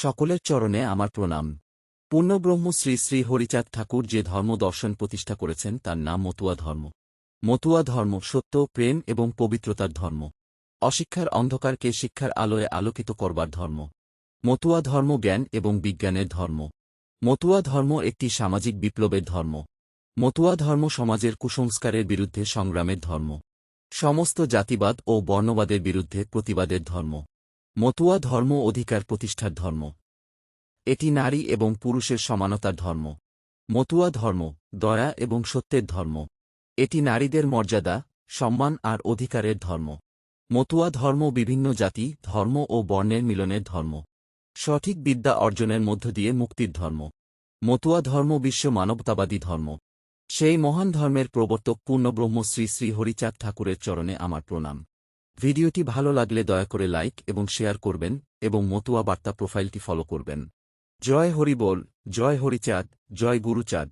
সকলের চরণে আমার প্রণাম। পূর্ণব্রহ্ম শ্রী শ্রী হরিচাঁদ ঠাকুর যে ধর্ম দর্শন প্রতিষ্ঠা করেছেন, তার নাম মতুয়া ধর্ম। মতুয়া ধর্ম সত্য, প্রেম এবং পবিত্রতার ধর্ম। অশিক্ষার অন্ধকারকে শিক্ষার আলোয় আলোকিত করবার ধর্ম। মতুয়া ধর্ম জ্ঞান এবং বিজ্ঞানের ধর্ম। মতুয়া ধর্ম একটি সামাজিক বিপ্লবের ধর্ম। মতুয়া ধর্ম সমাজের কুসংস্কারের বিরুদ্ধে সংগ্রামের ধর্ম। সমস্ত জাতিবাদ ও বর্ণবাদের বিরুদ্ধে প্রতিবাদের ধর্ম। মতুয়া ধর্ম অধিকার প্রতিষ্ঠার ধর্ম। এটি নারী এবং পুরুষের সমানতার ধর্ম। মতুয়া ধর্ম, দয়া এবং সত্যের ধর্ম। এটি নারীদের মর্যাদা, সম্মান আর অধিকারের ধর্ম। মতুয়া ধর্ম বিভিন্ন জাতি, ধর্ম ও বর্ণের মিলনের ধর্ম। সঠিক বিদ্যা অর্জনের মধ্য দিয়ে মুক্তির ধর্ম। মতুয়া ধর্ম বিশ্ব মানবতাবাদী ধর্ম। সেই মহান ধর্মের প্রবর্তক পূর্ণব্রহ্ম শ্রী শ্রী হরিচাঁদ ঠাকুরের চরণে আমার প্রণাম। ভিডিওটি ভালো লাগলে দয়া করে লাইক এবং শেয়ার করবেন এবং মতুয়া বার্তা প্রোফাইলটি ফলো করবেন। জয় হরি বল, জয় হরিচাঁদ জয় গুরুচাঁদ